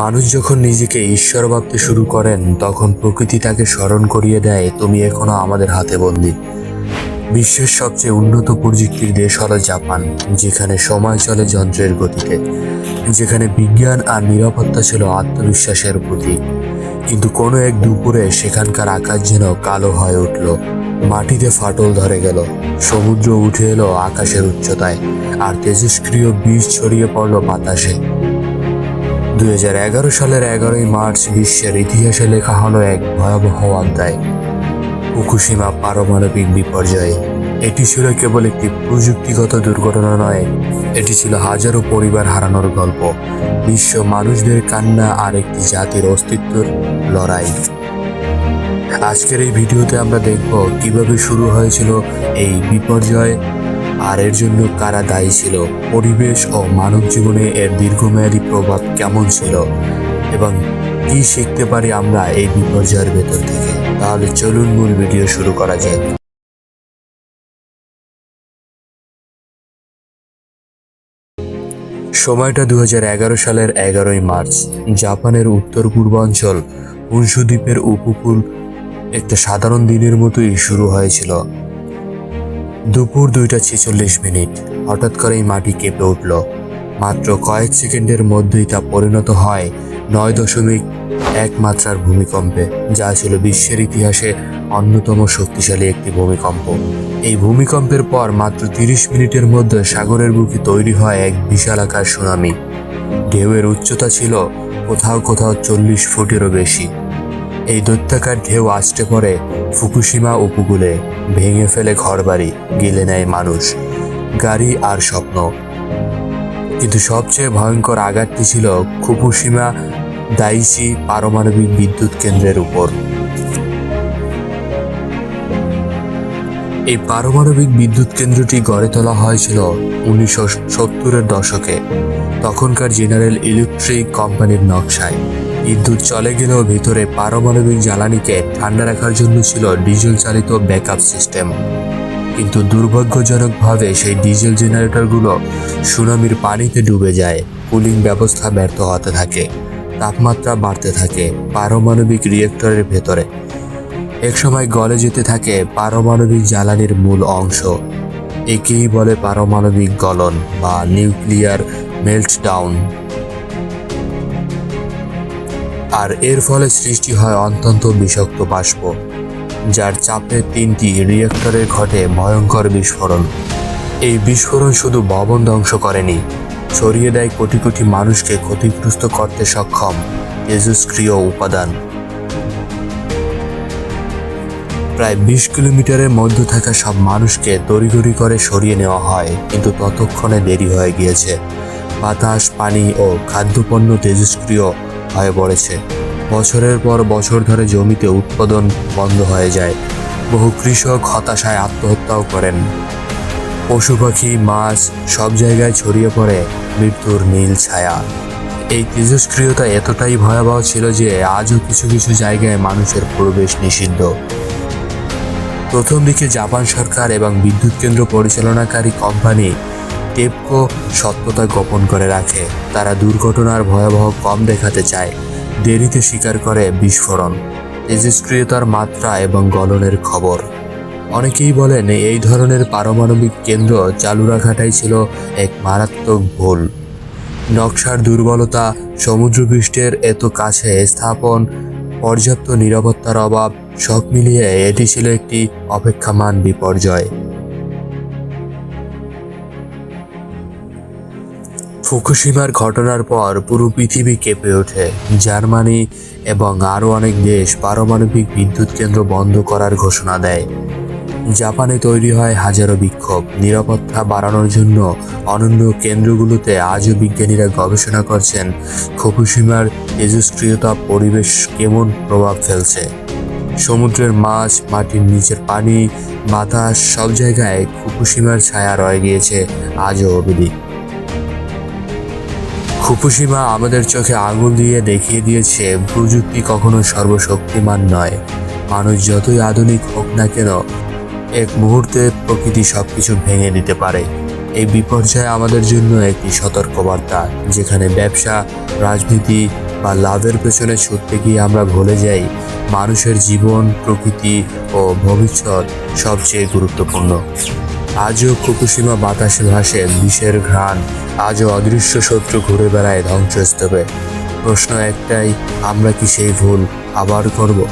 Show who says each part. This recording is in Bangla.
Speaker 1: মানুষ যখন নিজেকে ঈশ্বর ভাবতে শুরু করেন, তখন প্রকৃতি তাকে স্মরণ করিয়ে দেয়, তুমি এখনও আমাদের হাতে বন্দি। বিশ্বের সবচেয়ে উন্নত প্রযুক্তির দেশ হলো জাপান, যেখানে সময় চলে যন্ত্রের গতিতে, যেখানে বিজ্ঞান আর নিরাপত্তা ছিল আত্মবিশ্বাসের প্রতীক। কিন্তু কোনো এক দুপুরে সেখানকার আকাশ যেন কালো হয়ে উঠল, মাটিতে ফাটল ধরে গেল, সমুদ্র উঠে এলো আকাশের উচ্চতায়, আর তেজস্ক্রিয় বীজ ছড়িয়ে পড়ল বাতাসে। দু হাজার এগারো সালের এগারোই মার্চ বিশ্বের ইতিহাসে লেখা হলো এক ভয়াবহ অধ্যায়, ফুকুশিমা পারমাণবিক বিপর্যয়। এটি ছিল কেবল একটি প্রযুক্তিগত দুর্ঘটনা নয়, এটি ছিল হাজারো পরিবার হারানোর গল্প, বিশ্ব মানুষদের কান্না আর একটি জাতির অস্তিত্বের লড়াই। আজকের এই ভিডিওতে আমরা দেখব কীভাবে শুরু হয়েছিল এই বিপর্যয় আর এর জন্য কারা দায়ী ছিল? পরিবেশ ও মানব জীবনে এর দীর্ঘমেয়াদী প্রভাব কেমন ছিল? এবং কি শিখতে পারি আমরা এই বিপর্যয়ের ভেতর থেকে? তাহলে চলুন মূল ভিডিও শুরু করা যাক। সময়টা দু হাজার এগারো সালের এগারোই মার্চ। জাপানের উত্তর পূর্বাঞ্চল উনসু দ্বীপের উপকূল একটা সাধারণ দিনের মতোই শুরু হয়েছিল। দুপুর দুইটা ছেচল্লিশ মিনিট। হঠাৎ করেই মাটি কেঁপে উঠল। মাত্র কয়েক সেকেন্ডের মধ্যেই তা পরিণত হয় নয় দশমিক এক মাত্রার ভূমিকম্পে, যা ছিল বিশ্বের ইতিহাসে অন্যতম শক্তিশালী একটি ভূমিকম্প। এই ভূমিকম্পের পর মাত্র তিরিশ মিনিটের মধ্যে সাগরের বুকে তৈরি হয় এক বিশালাকার সুনামি। ঢেউয়ের উচ্চতা ছিল কোথাও কোথাও চল্লিশ ফুটেরও বেশি। এই দৈত্যাকার ঢেউ আসতে পড়ে ফুকুশিমা উপকূলে ভেঙে ফেলে ঘরবাড়ি, গিলে নেয় মানুষ, গাড়ি আর স্বপ্ন। কিন্তু সবচেয়ে ভয়ঙ্কর আঘাতটি ছিল ফুকুশিমা দাইসি পারমাণবিক বিদ্যুৎ কেন্দ্রের উপর। এই পারমাণবিক বিদ্যুৎ কেন্দ্রটি গড়ে তোলা হয়েছিল উনিশশো সত্তরের দশকে, তখনকার জেনারেল ইলেকট্রিক কোম্পানির নকশায়। বিদ্যুৎ চলে গেলেও ভিতরে পারমাণবিক জ্বালানিকে ঠান্ডা রাখার জন্য ছিল ডিজেল চালিত ব্যাকআপ সিস্টেম। কিন্তু দুর্ভাগ্যজনকভাবে সেই ডিজেল জেনারেটরগুলো সুনামির পানিতে ডুবে যায়, কুলিং ব্যবস্থা ব্যর্থ হতে থাকে, তাপমাত্রা বাড়তে থাকে পারমাণবিক রিয়েক্টরের ভেতরে। একসময় গলে যেতে থাকে পারমাণবিক জ্বালানির মূল অংশ। একেই বলে পারমাণবিক গলন বা নিউক্লিয়ার মেল্টডাউন। আর এর ফলে সৃষ্টি হয় অত্যন্ত বিষাক্ত বাষ্প, যার চাপে তিনটি রিয়েক্টরে ঘটে ভয়ঙ্কর বিস্ফোরণ। এই বিস্ফোরণ শুধু ভবন ধ্বংস করেনি, ছড়িয়ে দেয় কোটি কোটি মানুষকে ক্ষতিগ্রস্ত করতে সক্ষম তেজস্ক্রিয় উপাদান। প্রায় বিশ কিলোমিটারের মধ্যে থাকা সব মানুষকে তড়িঘড়ি করে সরিয়ে নেওয়া হয়, কিন্তু ততক্ষণে দেরি হয়ে গিয়েছে। বাতাস, পানি ও খাদ্যপণ্য তেজস্ক্রিয় হয়ে পড়েছে। বছরের পর বছর ধরে জমিতে উৎপাদন বন্ধ হয়ে যায়। বহু কৃষক হতাশায় আত্মহত্যাও করেন। পশু পাখি, মাছ সব জায়গায় ছড়িয়ে পড়ে মৃত্যুর নীল ছায়া। এই তেজস্ক্রিয়তা এতটাই ভয়াবহ ছিল যে আজও কিছু কিছু জায়গায় মানুষের প্রবেশ নিষিদ্ধ। প্রথম দিকে জাপান সরকার এবং বিদ্যুৎ কেন্দ্র পরিচালনাকারী কোম্পানি টেপকো সত্যতা গোপন করে রাখে। তারা দুর্ঘটনার ভয়াবহ কম দেখাতে চায়। দেরিতে স্বীকার করে বিস্ফোরণ। তেজস্ক্রিয়তার মাত্রা এবং গলনের খবর। অনেকেই বলেন, এই ধরনের পারমাণবিক কেন্দ্র চালু রাখাটাই ছিল এক মারাত্মক ভুল। নকশার দুর্বলতা, সমুদ্রপৃষ্ঠের এত কাছে স্থাপন, পর্যাপ্ত নিরাপত্তার অভাব, সব মিলিয়ে এটি ছিল একটি অপেক্ষামান বিপর্যয়। ফুকুশিমার ঘটনার পর পুরো পৃথিবী কেঁপে ওঠে। জার্মানি এবং আরও অনেক দেশ পারমাণবিক বিদ্যুৎ কেন্দ্র বন্ধ করার ঘোষণা দেয়। জাপানে তৈরি হয় হাজারো বিক্ষোভ। নিরাপত্তা বাড়ানোর জন্য অনন্য কেন্দ্রগুলোতে আজও বিজ্ঞানীরা গবেষণা করছেন ফুকুশিমার তেজস্ক্রিয়তা পরিবেশ কেমন প্রভাব ফেলছে। সমুদ্রের মাছ, মাটির নিচের পানি, বাতাস সব জায়গায় ফুকুশিমার ছায়া রয়ে গিয়েছে, আজও অবধি ফুকুশিমা আমাদের চোখে আঙুল দিয়ে দেখিয়ে দিয়েছে, প্রযুক্তি কখনো সর্বশক্তিমান নয়। মানুষ যতই আধুনিক হোক না কেন, এক মুহূর্তে প্রকৃতি সবকিছু ভেঙে দিতে পারে। এই বিপর্যয় আমাদের জন্য একটি সতর্কবার্তা, যেখানে ব্যবসা, রাজনীতি বা লাভের পেছনে ছুটতে গিয়ে আমরা ভুলে যাই, মানুষের জীবন, প্রকৃতি ও ভবিষ্যৎ সবচেয়ে গুরুত্বপূর্ণ। আজও ফুকুশিমা বাতাসে ভাসে, বিষের ঘ্রাণ আজও অদৃশ্য শত্রু ঘুরে বেড়ায় ধ্বংসস্তূপে। প্রশ্ন একটাই, আমরা কি সেই ভুল আবার করব?